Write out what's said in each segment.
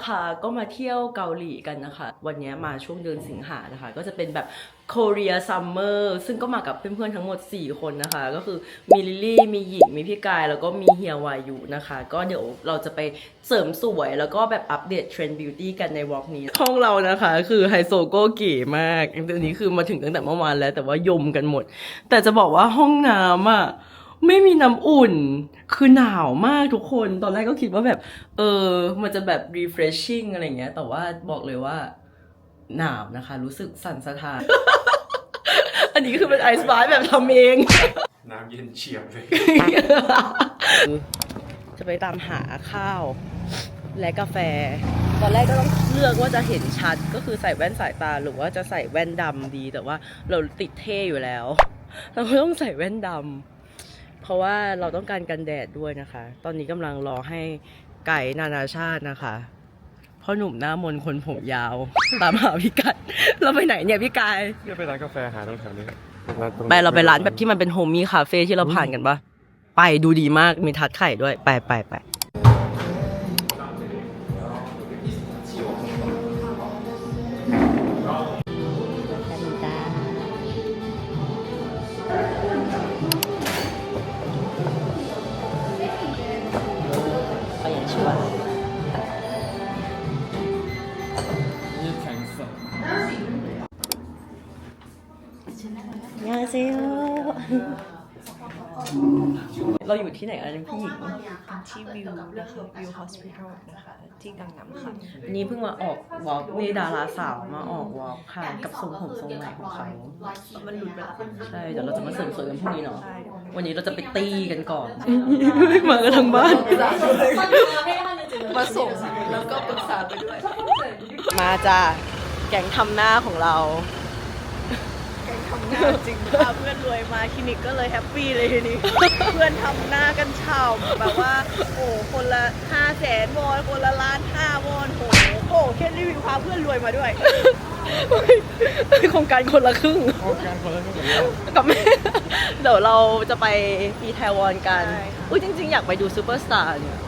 นะคะก็มาเที่ยวเกาหลีกันนะคะ วันนี้มาช่วงเดือนสิงหานะคะ ก็จะเป็นแบบ Korea Summer ซึ่งก็มากับเพื่อนๆทั้งหมด 4 คนนะคะ ก็คือมีลิลลี่ มีหญิงมีพี่กาย แล้วก็มีเฮียวายุนะคะ ก็เดี๋ยวเราจะไปเสริมสวยแล้วก็แบบอัปเดตเทรนด์บิวตี้กันในวอล์กนี้ ห้องเรานะคะคือไฮโซโก้เก๋มากอันนี้คือมาถึงตั้งแต่เมื่อวานแล้วแต่ว่ายมกันหมด แต่จะบอกว่าห้องน้ำอะ ไม่มีน้ำอุ่น คือหนาวมากทุกคน ตอนแรกก็คิดว่าแบบ เออ มันจะแบบ refreshing อะไรเงี้ย แต่ว่าบอกเลยว่า หนาวนะคะ รู้สึกสั่นสะท้าน อันนี้คือเป็นไอซ์บาร์แบบทำเอง น้ำเย็นเฉียบเลย จะไปตามหาข้าว และกาแฟ ตอนแรกก็ต้องเลือกว่าจะเห็นชัด ก็คือใส่แว่นสายตาหรือว่าจะใส่แว่นดำดี แต่ว่าเราติดเท่อยู่แล้ว เราก็ต้องใส่แว่นดำเพ ราะว่าเราต้องการกันแดดด้วยนะคะ ตอนนี้กำลังรอให้ไก่นานาชาตินะคะพ่อหนุ่มหน้ามนต์คนผมยาว ตามหาพี่กัดเราไปไหนเนี่ยพี่กายเดี๋ยวไปร้านกาแฟหาตรงแถวนี้ไปเราไปร้านแบบที่มันเป็นโฮมมี่คาเฟ่ที่เราผ่านกันปะไปดูดีมากมีทัดไข่ด้วย ไปไปไปไป เซโเราอยู่ที่ไหนกันพี่หญิงที่วิวนะคะวิวฮอสพิทอลนะคะที่กังนำค่ะวันนี้เพิ่งมาออกวอล์กนี่ดาราสาวมาออกวอล์กค่ะกับทรงผมทรงใหม่ของเขามันหลุดไปละใช่เดี๋ยวเราจะมาเสริมสวยกันพรุ่งนี้เนาะใช่วันนี้เราจะไปตีกันก่อนมากันทั้งบ้านมาส่งแล้วก็ปรึกษาไปด้วยมาจ้าแก๊งทำหน้าของเรา ทำงานจริงพาเพื่อนรวยมาคลินิกก็เลยแฮปปี้เลยทีนี้ เพื่อนทำหน้ากันเฉ่าแบบว่า โอ้คนละห้าแสนวอนคนละล้านห้าวอนโอ้โหโอ้แค่รีวิวพาเพื่อนรวยมาด้วย โครงการคนละครึ่ง โครงการคนละครึ่งกับเรากับแม่ เดี๋ยวเราจะไปอีแทวอนกัน ใช่ค่ะ อุ้ยจริงๆ อยากไปดูซูเปอร์สตาร์เนี่ย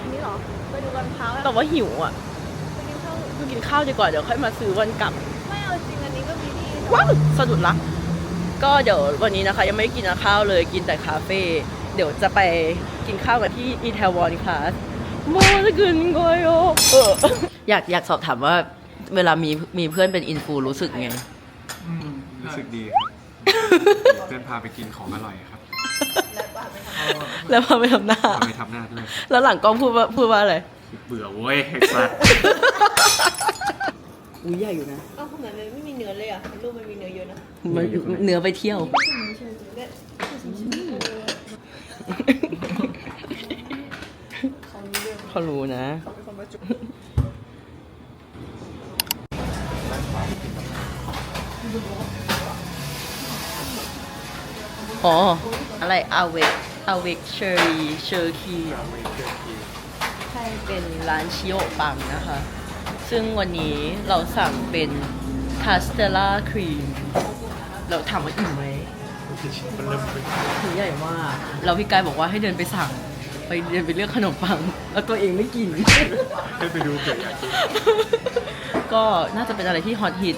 อันนี้เหรอ ไปดูวันเท้าแล้วแต่ว่าหิวอะไปกินข้าวไปกินข้าวดีกว่าเดี๋ยวค่อยมาซื้อวันกลับ ว้าวสะดุดละก็เดี๋ยววันนี้นะคะ ยังไม่ได้กินข้าวเลยกินแต่คาเฟ่เดี๋ยวจะไปกินข้าวกันที่อีเทวอนคลาสมอจะกินกอยเอออยากอยากสอบถามว่า เวลามีมีเพื่อนเป็นอินฟูรู้สึกไงรู้สึกดีครับเพื่อนพาไปกินของอร่อยครับ แล้วพาไปทำหน้าพาไปทำหน้าด้วยแล้วหลังกล้องพูดว่าพูดว่าอะไรเบื่อเว้ยไอ้สัส อุ้ยใหญ่อยู่นะเอ้าทำไมมันไม่มีเนื้อเลยอะรูปมันมีเนื้อเยอะนะมันเนื้อไปเที่ยว เขารู้นะ อ๋อ อะไรอาเวกอาเวกเชอรี่เชอร์คีใช่เป็นร้านชิโอปังนะคะ ซึ่งวันนี้เราสั่งเป็นคาสเตล่าครีม เราถามว่าอิ่มไหมมันเริ่มเป็นถือใหญ่มาก เราพี่กายบอกว่าให้เดินไปสั่ง ไปเดินไปเลือกขนมปัง แล้วตัวเองไม่กิน ให้ไปดูเกิดอยากกินก็น่าจะเป็นอะไรที่ฮอตฮิต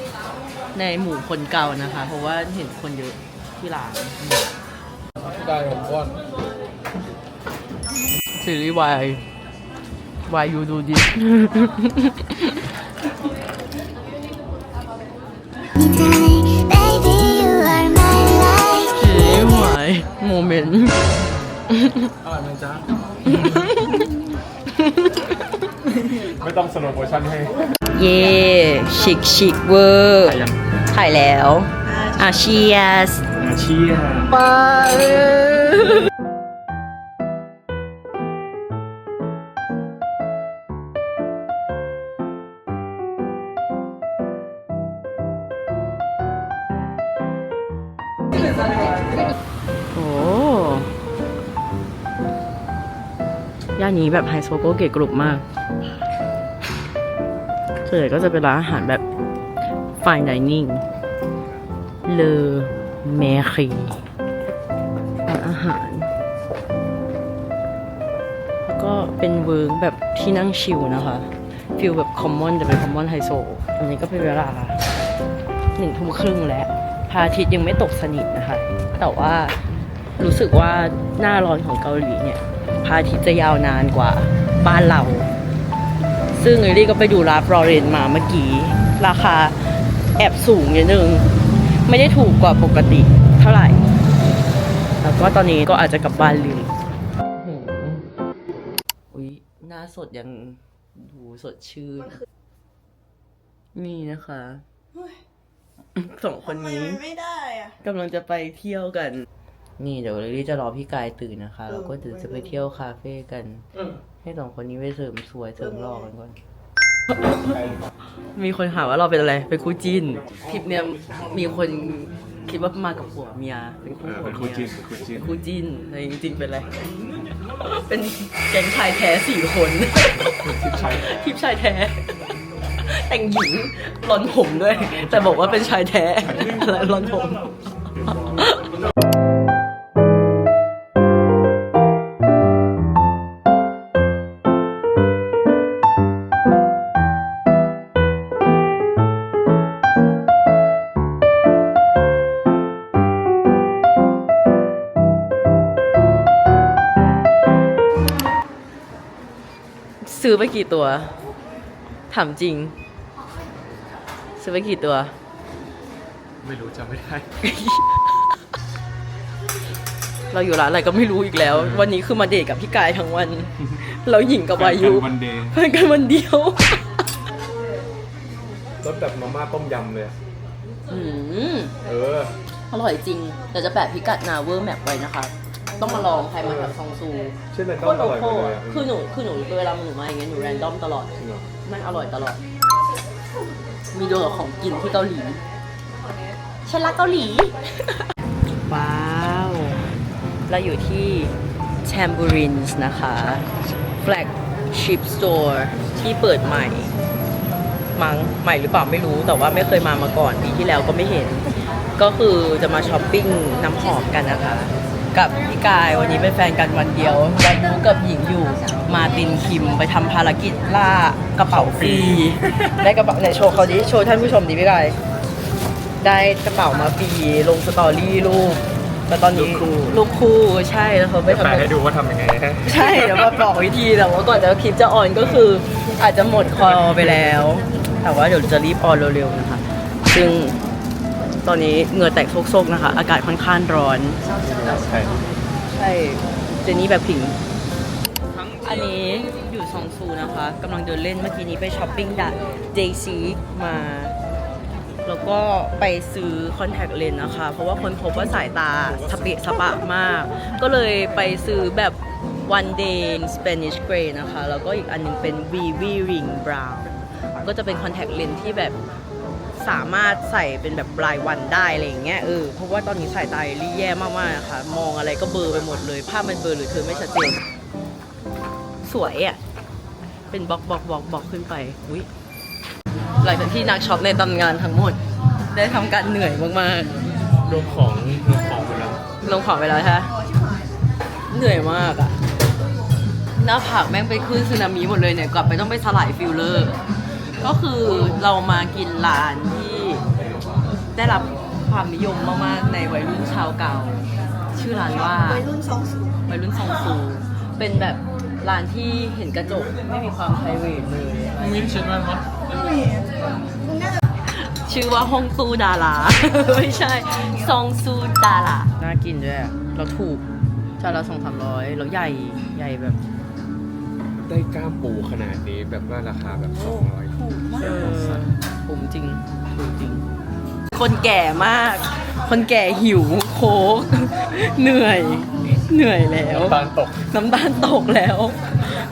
ในหมู่คนเก่านะคะ เพราะว่าเห็นคนเยอะที่ร้านได้ผมก้อนซีรีส์วายวายยูดูดิ Baby, you are my life. ซีรีส์วายโมเมนต์อร่อยไหมจ๊ะ ไม่ต้องสโลโมชั่นให้เย่ชิคชิคเวอร์ ถ่ายยังถ่ายแล้ว อาเชียสอาเชียไปานนี้แบบไฮโซโกเก๋กรุบมากส่วนใหญ่ก็จะเป็นร้านอาหารแบบ fine dining เลอแมคีร้านอาหาร แล้วก็เป็นเวิร์กแบบที่นั่งชิลนะคะ ฟิลแบบคอมมอนแต่เป็นคอมมอนไฮโซอันนี้ก็เป็นเวลาหนึ่งทุ่มครึ่งแล้วพระอาทิตย์ยังไม่ตกสนิทนะคะ แต่ว่ารู้สึกว่าหน้าร้อนของเกาหลีเนี่ย ระอาทิตย์จะยาวนานกว่าบ้านเรา ซึ่งเอลี่ก็ไปดูราฟลอเรนมาเมื่อกี้ ราคาแอบสูงนิดนึง ไม่ได้ถูกกว่าปกติเท่าไหร่ แล้วก็ตอนนี้ก็อาจจะกลับบ้านเลยหืมอุ้ยหน้าสดยังดูสดชื่น นี่นะคะสองคนนี้ไม่ได้อะกำลังจะไปเที่ยวกัน นี่เดี๋ยวเรลี่จะรอพี่กายตื่นนะคะ แล้วก็เดี๋ยวจะไปเที่ยวคาเฟ่กันให้สองคนนี้ไปเสริมสวยเสริมหล่อกันก่อน มีคนถามว่าเราเป็นอะไร เป็นคู่จิ้นทริปเนี้ยมีคนคิดว่ามากับผัวเมีย เป็นคู่เออผัวเป็นเมีคู่ยจิ้นเป็นคู่จิ้น เป็นคู่จิ้นแต่จริงๆเป็นอะไร เป็นแก๊งชายแท้สี่คนใช่ทีมชายแท้ แต่งหญิงรอนผมด้วย แต่บอกว่าเป็นชายแท้อะไรรอนผม ซื้อไปกี่ตัว ถามจริง ซื้อไปกี่ตัว ไม่รู้จำไม่ได้ เราอยู่ร้านอะไรก็ไม่รู้อีกแล้ว วันนี้คือมาเดทกับพี่กายทั้งวัน เราหญิงกับวายุวันเดย์เพื่อนกันวันเดียวรสแบบมาม่าต้มยำเลยอะอืมเออ อร่อยจริงเดี๋ยวจะแปะพิกัดนาเวอร์แมปไว้นะคะ ต้องมาลองใครมาจากซองซูเช่นไรโคต้มตรอโลร่อยโก้เลยอะคือหนูคือหนูเวลาหนูมาอย่างเงี้ยหนูแรนดอมตลอด จริงเหรอมันอร่อยตลอด มีโดกับของกินที่เกาหลี ฉันรักเกาหลี ว้าว เราอยู่ที่ Tambourines นะคะ flagship store ที่เปิดใหม่ มั้งใหม่หรือเปล่าไม่รู้แต่ว่าไม่เคยมามาก่อนปีที่แล้วก็ไม่เห็น ก็คือจะมาช้อปปิ้งน้ำหอมกันนะคะ กับพี่กายวันนี้เป็นแฟนกันวันเดียววันนู้กับหญิงอยู่ มาตินคิมไปทำภารกิจล่ากระเป๋าฟรีได้กระเป๋าไหนโชว์เขาดิโชว์ท่านผู้ชมดิพี่กายได้กระเป๋ามาฟรีลงสตอรี่รูปแต่ตอนนี้ลูกคู่ใช่แล้วเขาไปทำแปะให้ดูว่าทำยังไงฮะใช่เดี๋ยวมาบอกวิธีแต่ว่าก่อนจะคลิปจะออนก็คือ อาจจะหมดคอไปแล้ว แต่ว่าเดี๋ยวจะรีบออนเร็วๆนะคะ ซึ่ง ตอนนี้เหงื่อแตกโซกๆนะคะ อากาศค่อนข้างร้อน ใช่ใช่ เจนนี่แบบผิง อันนี้อยู่ซองซูนะคะกำลังเดินเล่นเมื่อกี้นี้ไปช้อปปิ้งดัดเจซีมา แล้วก็ไปซื้อคอนแทคเลนส์นะคะ เพราะว่าคนพบว่าสายตาสเปะสปะมาก ก็เลยไปซื้อแบบ one day Spanish gray นะคะ แล้วก็อีกอันหนึงเป็น VV ring brown ก็จะเป็นคอนแทคเลนส์ที่แบบ สามารถใส่เป็นแบบรายวันได้อะไรอย่างเงี้ยเออเพราะว่าตอนนี้สายตาเอลี่แย่มากๆนะคะมองอะไรก็เบลอไปหมดเลยภาพมันเบลอหรือเธอไม่ชัดเจนสวยอะเป็นบล็อกบล็อกบล็อกบล็อกขึ้นไปอุ้ยหลังจากที่นักช็อปในตำนานทั้งหมด ได้ทำการเหนื่อยมากรวมของรวมของหมดแล้วๆลงของไปแล้วฮะเหนื่อยมากอะหน้าผากแม่งไปขึ้นสึนามิหมดเลยเนี่ยกลับไปต้องไปสลายฟิลเลอร์ ก็คือเรามากินร้านที่ ได้รับความนิยมมากๆในวัยรุ่นชาวเก่า ชื่อร้านว่าวัยรุ่นสองสูงวัยรุ่นซองซูเป็นแบบร้านที่เห็นกระจกไม่มีความไพรเวทเลยมิ้นชินมันมั้ชื่อว่าห้องซูดารา ไม่ใช่ ซองซูดาราน่ากินด้วยอะเราถูกจานละสองสามร้อยแล้วใหญ่ใหญ่แบบได้กล้ามปูขนาดนี้แบบว่าราคาแบบ200เออผมจริงถูกจริง คนแก่มาก คนแก่หิวโค้กเหนื่อย เหนื่อยแล้วบานตก น้ำตาลตกแล้ว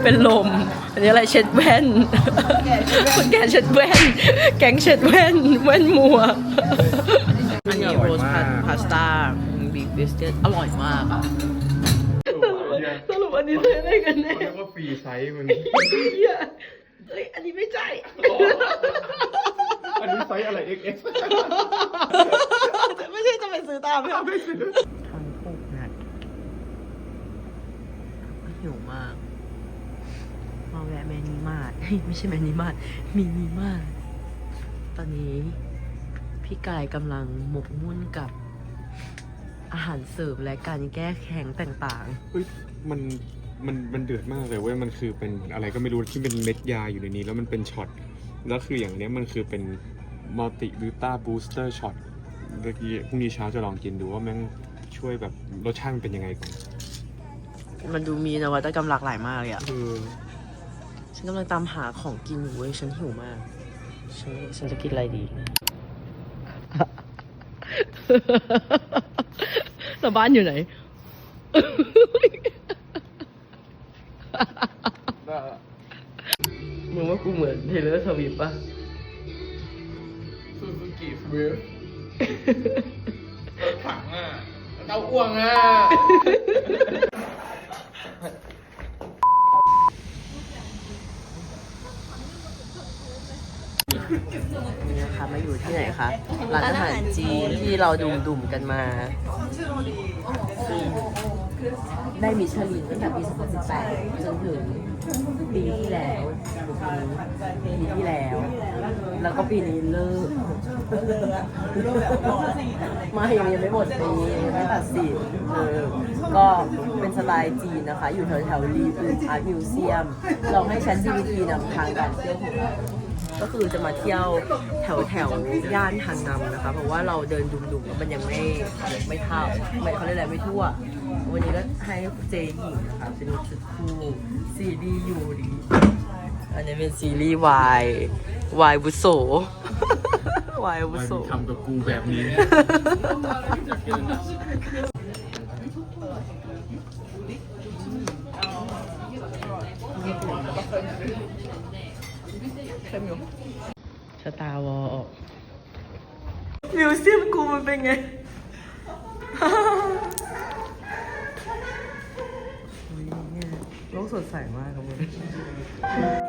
เป็นลม อันนี้อะไรเช็ดแว่น คนแก่เช็ดแว่น แก๊งเช็ดแว่น แว่นมัว อันนี้โรสพาสต้าบิ๊กบิสเกตอร่อยมากอะสรุปอันนี้ใช้ได้กันแน่เรียกว่าฟรีไซส์มันเหี้ยเฮ้ยอันนี้ไม่ใช่ อันนี้ไซส์อะไร XS ไม่ใช่จะไปซื้อตามทำถูกนะหิวมากรมาแวะแมนิมาร์ทไม่ใช่แมนิมาร์ทมินิมาร์ทตอนนี้พี่กายกำลังหมกมุ่นกับอาหารเสิร์ฟและการแก้แข็งต่างเฮ้ยมันมันมันเดือดมากเลยเว้ยมันคือเป็นอะไรก็ไม่รู้ที่เป็นเม็ดยาอยู่ในนี้ แล้วมันเป็นช็อต แล้วคืออย่างเนี้ยมันคือเป็นมัลติบิวต้าบูสเตอร์ช็อตเมื่อกี้พรุ่งนี้เช้าจะลองกินดูว่าแม่งช่วยแบบรสชาติมันเป็นยังไงก่อนๆมันดูมีนวัตกรรมหลากหลายมากเลยอะเออฉันกำลังตามหาของกินอยู่เว้ย ฉันหิวมาก ฉันฉันจะกินอะไรดีแล้วบ้านอยู่ไหน มึงว่ากูเหมือนเทเลอร์สวิฟป่ะซูซูกิสวิฟรถถังอะเต้าอ้วงอะ นี่นะคะมาอยู่ที่ไหนคะร้านอาหารจีนที่เราดุมดุมๆกันมาคือได้มิชลินตั้งแต่ปี 2018 จนถึง ปีที่แล้วปีนี้ที่แล้ว แล้วก็ปีนี้เลิกไม่ยังไม่หมดปียังไม่ตัดสินเออก็เป็นสไตล์จีนนะคะ อยู่แถวแถวรีบูอาร์ตมิวเซียม ลองให้ชั้น GPT นำทางการเที่ยวของเราก็คือจะมาเที่ยวแถวแถวย่านฮันนัมนะคะ เพราะว่าเราเดินดุมๆแล้วมันยังไม่ไม่เท่าไม่เขาเรียกอะไรไม่ทั่ว วันนี้ก็ให้เจหญิงนะคะเป็นชุดคู่ซีรีส์ยูริอันนี้เป็นซีรีส์วายวายบุโสวายบุโสทำกับกูแบบนี้สตาร์วอลมิวเซียมกูมันเป็นไง โลก สดใสมากครับมึ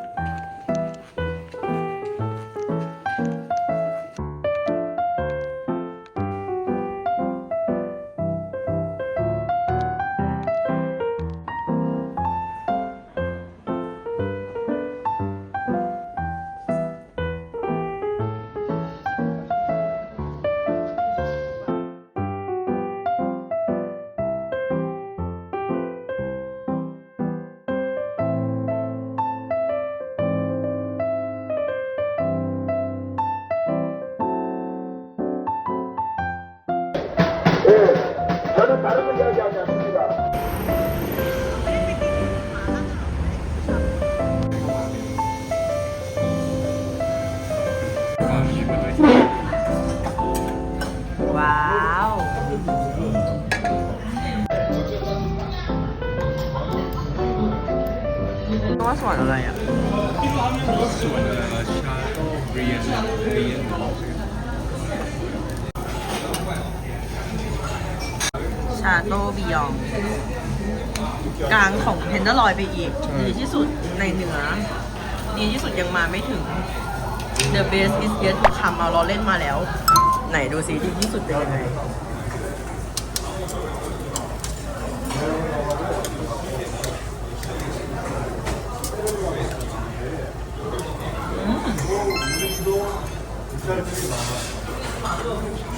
กลางของเทนเดอร์ลอยไปอีกดีที่สุดในเหนือดีที่สุดยังมาไม่ถึง The best is yet to come เอาเราเล่นมาแล้ว ไหนดูซิดีที่สุดเป็นยังไง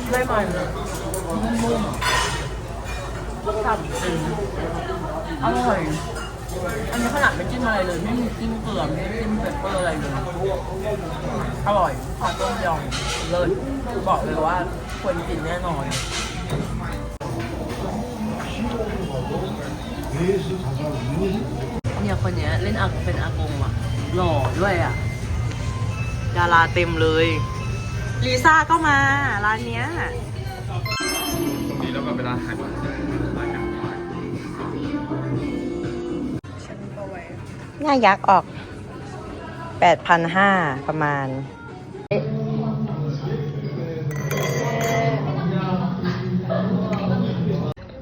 ไม่มันนุ่มๆฉ่ำจริง อร่อย อันนี้ขนาดไม่จิ้มอะไรเลย ไม่มีจิ้มเกลือไม่มีจิ้มเปปเปอร์อะไรเลย อร่อยผัดต้มยำเลิศบอกเลยว่าควรกินแน่นอนเนี่ยคนเนี้ยเล่นอากเป็นอากงอะ หล่อด้วยอะ ดาราเต็มเลย ลิซ่าก็มา ร้านเนี้ยตรงนี้แล้วก็เวลาหันมา หน้ายักษ์ออกแปดพันห้าประมาณ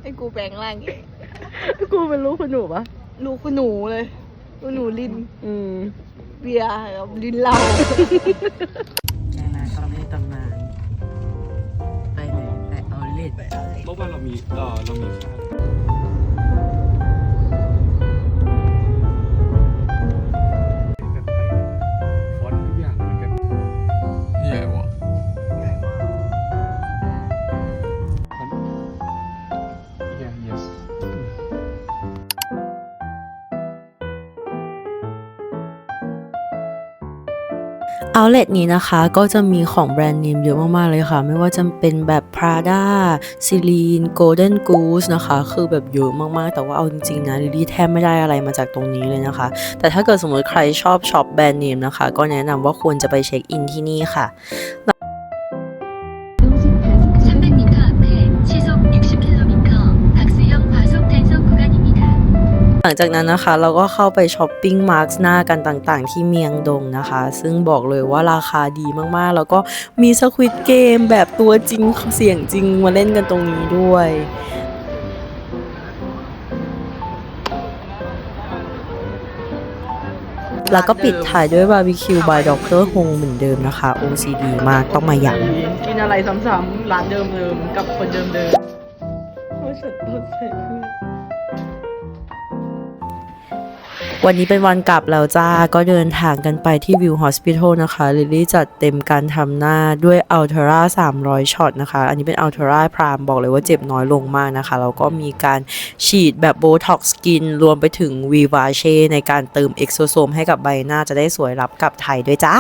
ให้กูแปลงร่างเองกูเป็นลูกคุณหนูปะลูกคุณหนูเลยลูกหนูลินอืมเบียร์กับลินเหล้าแกนาทำให้ตำนาน ไปไหนไปเอาเล็ด เมื่อวานเรามีเออเรามีค่า เอาเล t นี้นะคะก็จะมีของแบรนด์เนมเยอะมากๆเลยค่ะ ไม่ว่าจะเป็นแบบ Prada Celine Golden Goose นะคะ คือแบบเยอะมากๆ แต่ว่าเอาจริงๆนะลิลี่แทบไม่ได้อะไรมาจากตรงนี้เลยนะคะ แต่ถ้าเกิดสมมติใครชอบช็อปแบรนด์เนมนะคะ ก็แนะนำว่าควรจะไปเช็คอินที่นี่ค่ะ ลังจากนั้นนะคะ เราก็เข้าไปช้อปปิ้งมาร์คหน้ากันต่างๆ ที่เมียงดงนะคะ ซึ่งบอกเลยว่าราคาดีมากๆ แล้วก็มีสควิตเกมแบบตัวจริงเสียงจริงมาเล่นกันตรงนี้ด้วยแล้วก็ปิดถ่ายด้วยบาร์บีคิวบายดรฮงเหมือนเดิมนะคะ OCD มากต้องมาอย่างกินอะไรซ้ำๆร้านเดิมๆกับคนเดิม วันนี้เป็นวันกลับแล้วจ้า ก็เดินทางกันไปที่วิวฮอสพิทอลนะคะลิลลี่จัดเต็มการทำหน้าด้วยอัลเทรา300 ช็อตนะคะ อันนี้เป็นอัลเทราพรามบอกเลยว่าเจ็บน้อยลงมากนะคะ แล้วก็มีการฉีดแบบโบท็อกซ์สกิน รวมไปถึงวีวาเช่ในการเติมเอ็กโซโซมให้กับใบหน้าจะได้สวยรับกลับไทยด้วยจ้า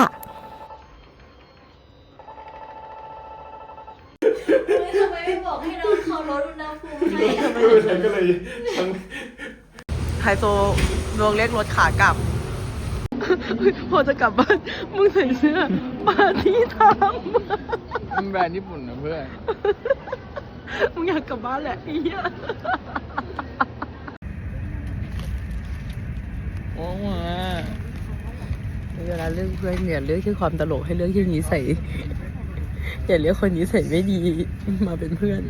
ทำไมไม่บอกให้น้องเขาลดอุณหภูมิให้ไม่เป็นไรก็เลยทั้งๆไฮโซ ดวงเล็กรถขากลับ พอจะกลับบ้าน มึงใส่เสื้อปาร์ตี้ไทม์มันแบรนด์ญี่ปุ่นนะเพื่อน มึงอยากกลับบ้านแหละไอ้เหี้ยโอ้มาเวลาเลือกเพื่อนเนี่ยเลือกที่ความตลกให้เลือกที่นิสัยอย่าเลือกคนนิสัยไม่ดีมาเป็นเพื่อน